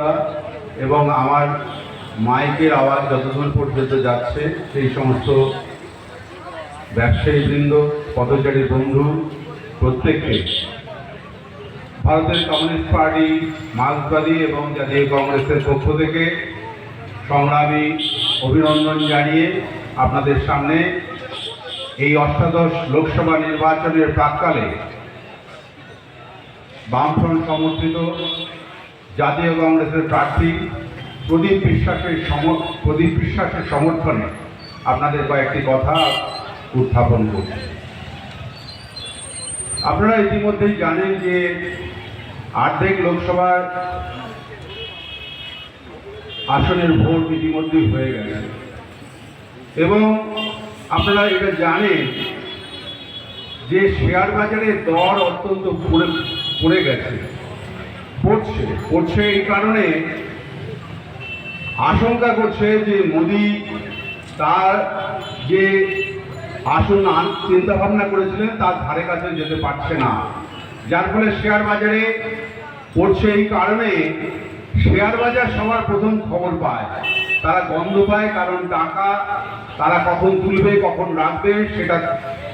বন্ধুরা, এবং আমার মাইকের আওয়াজ যতদূর পর্যন্ত যাচ্ছে, সেই সমস্ত ব্যবসায়ীবৃন্দ পথচারী বন্ধু, প্রত্যেককে। ভারতের কমিউনিস্ট পার্টি, মার্ক্সবাদী এবং জাতীয় কংগ্রেসের পক্ষ থেকে সংগ্রামী অভিনন্দন জানিয়ে আপনাদের সামনে এই অষ্টাদশ লোকসভা নির্বাচনের প্রাককালে বামফ্রন্ট সমর্থিত জাতীয় কংগ্রেসের প্রার্থী প্রদীপ বিশ্বাসের সম প্রদীপ বিশ্বাসের সমর্থনে আপনাদের কয়েকটি কথা উত্থাপন করছি। আপনারা ইতিমধ্যেই জানেন যে অর্ধেক লোকসভার আসনের ভোট ইতিমধ্যেই হয়ে গেছে। এবং আপনারা এটা জানেন যে শেয়ার বাজারে দর অত্যন্ত পড়ে পড়ে গেছে। পড়ছে পড়ছে এই কারণে আশঙ্কা করছে যে মোদি তার যে আসন চিন্তা ভাবনা করেছিলেন, তার ধারে কাছে যেতে পারছে না। যার ফলে শেয়ার বাজারে পড়ছে এই কারণে শেয়ার বাজার সবার প্রথম খবর পায়। তারা গন্ধ পায় কারণ টাকা তারা কখন তুলবে, কখন রাখবে, সেটা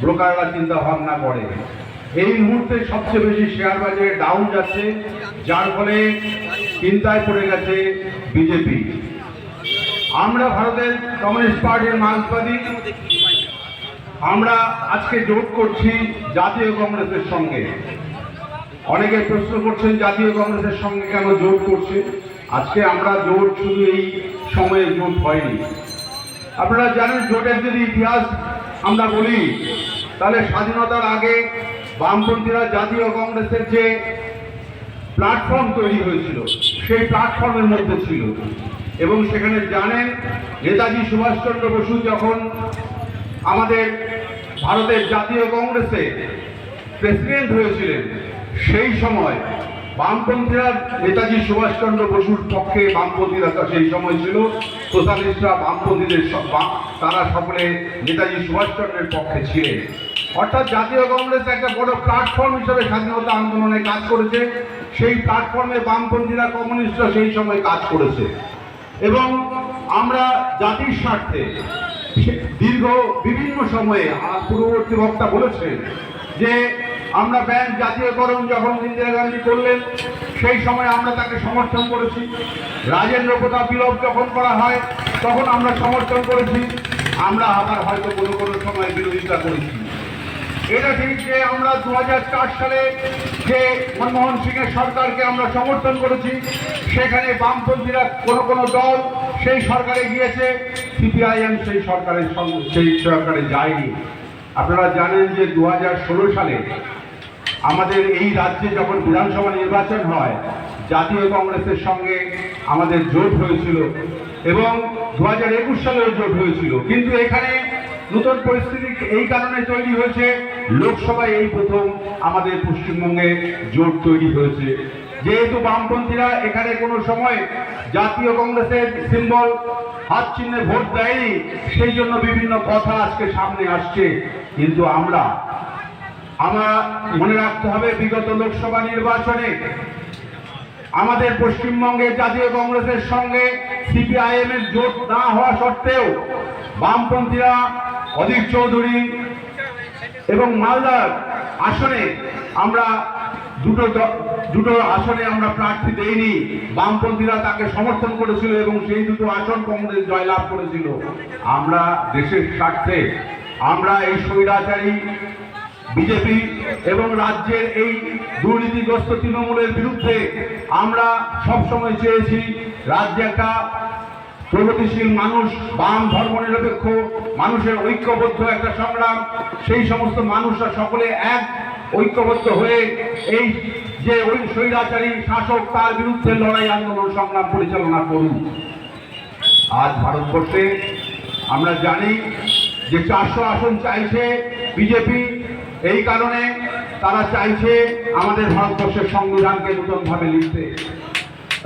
ব্রোকাররা চিন্তা ভাবনা করে। এই মুহূর্তে সবচেয়ে বেশি শেয়ার বাজারে ডাউন যাচ্ছে, যার ফলে চিন্তায় পড়ে গেছে বিজেপি। আমরা ভারতের কমিউনিস্ট পার্টির মার্ক্সবাদী। আমরা আজকে জোট করছি জাতীয় কংগ্রেসের সঙ্গে। অনেকে প্রশ্ন করছেন, জাতীয় কংগ্রেসের সঙ্গে কেন জোট করছে? আজকে আমরা জোট শুধু এই সময়ে জোট হয়নি। আপনারা জানেন, জোটের যদি ইতিহাস আমরা বলি, তাহলে স্বাধীনতার আগে বামপন্থীরা জাতীয় কংগ্রেসের যে প্ল্যাটফর্ম তৈরি হয়েছিল, সেই প্ল্যাটফর্মের মধ্যে ছিল। এবং সেখানে জানেন, নেতাজি সুভাষচন্দ্র বসু যখন আমাদের ভারতের জাতীয় কংগ্রেসে প্রেসিডেন্ট হয়েছিলেন, সেই সময় বামপন্থীরা নেতাজি সুভাষচন্দ্র বসুর পক্ষে, বামপন্থীরা সেই সময় ছিল, সোশ্যালিস্টরা বামপন্থীদের তারা সকলে নেতাজি সুভাষচন্দ্রের পক্ষে ছিলেন। অর্থাৎ জাতীয় কংগ্রেস একটা বড় প্ল্যাটফর্ম হিসেবে স্বাধীনতা আন্দোলনে কাজ করেছে। সেই প্ল্যাটফর্মে বামপন্থীরা কমিউনিস্টরা সেই সময় কাজ করেছে। এবং আমরা জাতির স্বার্থে দীর্ঘ বিভিন্ন সময়ে পূর্ববর্তী বক্তা বলেছেন যে আমরা ব্যাংক জাতীয়করণ যখন ইন্দিরা গান্ধী করলেন, সেই সময় আমরা তাকে সমর্থন করেছি। রাজেন্দ্র প্রতাপ বিলোপ যখন করা হয়, তখন আমরা সমর্থন করেছি। আমরা আবার হয়তো কোনো কোনো সময় বিরোধিতা করেছি। এটা ঠিক যে আমরা দু হাজার চার সালে যে মনমোহন সিংয়ের সরকারকে আমরা সমর্থন করেছি, সেখানে বামপন্থীরা কোনো কোনো দল সেই সরকারে গিয়েছে, সিপিআইএম সেই সরকারের সেই সরকারে যায়নি। আপনারা জানেন যে দু হাজার ষোলো সালে আমাদের এই রাজ্যে যখন বিধানসভা নির্বাচন হয়, জাতীয় কংগ্রেসের সঙ্গে আমাদের জোট হয়েছিল এবং দু হাজার একুশ সালেও জোট হয়েছিল। কিন্তু এখানে নতুন পরিস্থিতি এই কারণে তৈরি হয়েছে। লোকসভায় এই প্রথম আমাদের পশ্চিমবঙ্গে জোট তৈরি হয়েছে। যেহেতু বামপন্থীরা এখানে কোনো সময় জাতীয় কংগ্রেসের সিম্বল হাত চিহ্নে ভোট দেয়নি, সেই জন্য বিভিন্ন কথা আজকে সামনে আসছে। কিন্তু আমরা আমরা মনে রাখতে হবে বিগত লোকসভা নির্বাচনে আমাদের পশ্চিমবঙ্গের জাতীয় কংগ্রেসের সঙ্গে সিপিআইএম এর জোট না হওয়া সত্ত্বেও বামপন্থীরা অধীর চৌধুরী এবং মালদার আসনে আমরা দুটো দুটো আসনে আমরা প্রার্থী দেইনি। বামপন্থীরা তাকে সমর্থন করেছিল এবং সেই দুটো আসন কংগ্রেস জয়লাভ করেছিল। আমরা দেশের স্বার্থে, আমরা এই স্বৈরাচারী বিজেপি এবং রাজ্যের এই দুর্নীতিগ্রস্ত তৃণমূলের বিরুদ্ধে আমরা সবসময় চেয়েছি রাজ্যে একটা প্রগতিশীল মানুষ, বাম ধর্ম নিরপেক্ষ, মানুষের ঐক্যবদ্ধ একটা সংগ্রাম, সেই সমস্ত মানুষরা সকলে এক, ঐক্যবদ্ধ হয়ে এই যে ওই স্বৈরাচারী শাসক তার বিরুদ্ধে লড়াই, আন্দোলন, সংগ্রাম পরিচালনা করুন। আজ ভারতবর্ষে আমরা জানি যে চারশো আসন চাইছে বিজেপি, এই কারণে তারা চাইছে আমাদের ভারতবর্ষের সংবিধানকে নতুনভাবে লিখতে।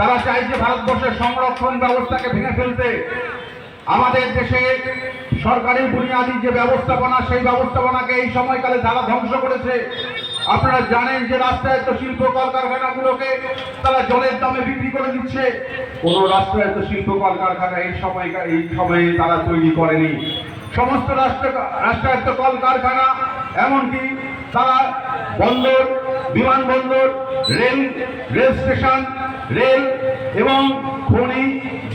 তারা চাইছে ভারতবর্ষের সংরক্ষণ ব্যবস্থাকে ভেঙে ফেলতে। আমাদের দেশে সরকারি বুনিয়াদী যে ব্যবস্থাপনা, সেই ব্যবস্থাপনাকে এই সময়কালে তারা ধ্বংস করেছে। আপনারা জানেন যে রাষ্ট্রায়ত্ত শিল্প কলকারখানাগুলোকে তারা জলের দামে বিক্রি করে দিচ্ছে। কোন রাষ্ট্রায়ত্ত শিল্প কলকারখানা এই সময় এই সময়ে তারা তৈরি করেনি। সমস্ত রাষ্ট্র, রাষ্ট্রায়ত্ত কলকারখানা, এমনকি তারা বন্দর, বিমানবন্দর, রেল রেল স্টেশন, রেল এবং খনি,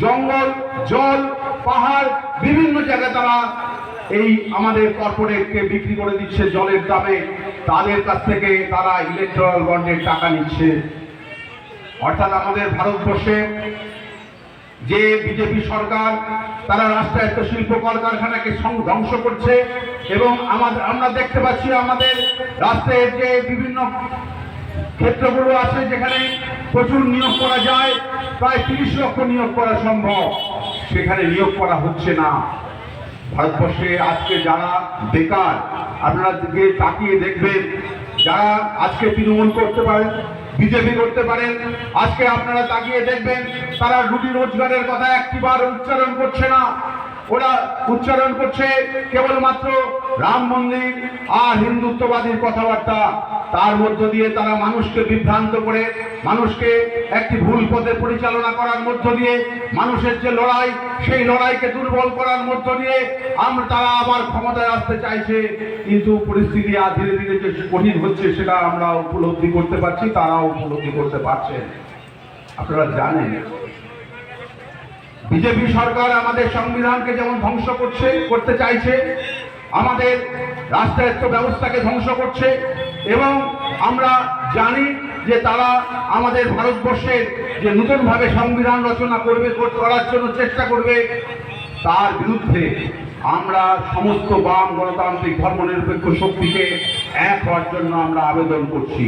জঙ্গল, জল, পাহাড় বিভিন্ন জায়গায় তারা এই আমাদের কর্পোরেটকে বিক্রি করে দিচ্ছে জলের দামে। তাদের কাছ থেকে তারা ইলেকট্রাল বন্ডের টাকা নিচ্ছে। অর্থাৎ আমাদের ভারতবর্ষে যে বিজেপি সরকার, তারা রাষ্ট্রায়ত্ত শিল্প কলকারখানাকে ধ্বংস করছে এবং আমাদের আমরা দেখতে পাচ্ছি আমাদের রাষ্ট্রের যে বিভিন্ন ক্ষেত্রগুলো আছে যেখানে প্রচুর নিয়োগ করা যায়, প্রায় তিরিশ লক্ষ নিয়োগ করা সম্ভব। সেখানে নিয়োগ করা হচ্ছে না। ভারতবর্ষে আজকে যারা বেকার, আপনারা তাকিয়ে দেখবেন, যারা আজকে তৃণমূল করতে পারেন বিজেপি করতে পারেন। আজকে আপনারা তাকিয়ে দেখবেন, তারা রুটি রোজগারের কথা একটিবার উচ্চারণ করছে না। ওরা উচ্চারণ করছে কেবলমাত্র রাম মন্দির আর হিন্দুত্ববাদীর কথাবার্তা। তার মধ্য দিয়ে তারা মানুষকে বিভ্রান্ত করে, মানুষকে একটি ভুল পথে পরিচালনা করার মধ্য দিয়ে, মানুষের যে লড়াই, সেই লড়াইকে দুর্বল করার মধ্য দিয়ে আমরা তারা আবার ক্ষমতায় আসতে চাইছে। কিন্তু পরিস্থিতি আর ধীরে ধীরে যে কঠিন হচ্ছে, সেটা আমরা উপলব্ধি করতে পারছি, তারাও উপলব্ধি করতে পারছেন আপনারা জানেন, বিজেপি সরকার আমাদের সংবিধানকে যেমন ধ্বংস করছে, করতে চাইছে, আমাদের রাষ্ট্রায়ত্ত ব্যবস্থাকে ধ্বংস করছে এবং আমরা জানি যে তারা আমাদের ভারতবর্ষের যে নতুনভাবে সংবিধান রচনা করবে করার জন্য চেষ্টা করবে, তার বিরুদ্ধে আমরা সমস্ত বাম গণতান্ত্রিক ধর্মনিরপেক্ষ শক্তিকে এক হওয়ার জন্য আমরা আবেদন করছি।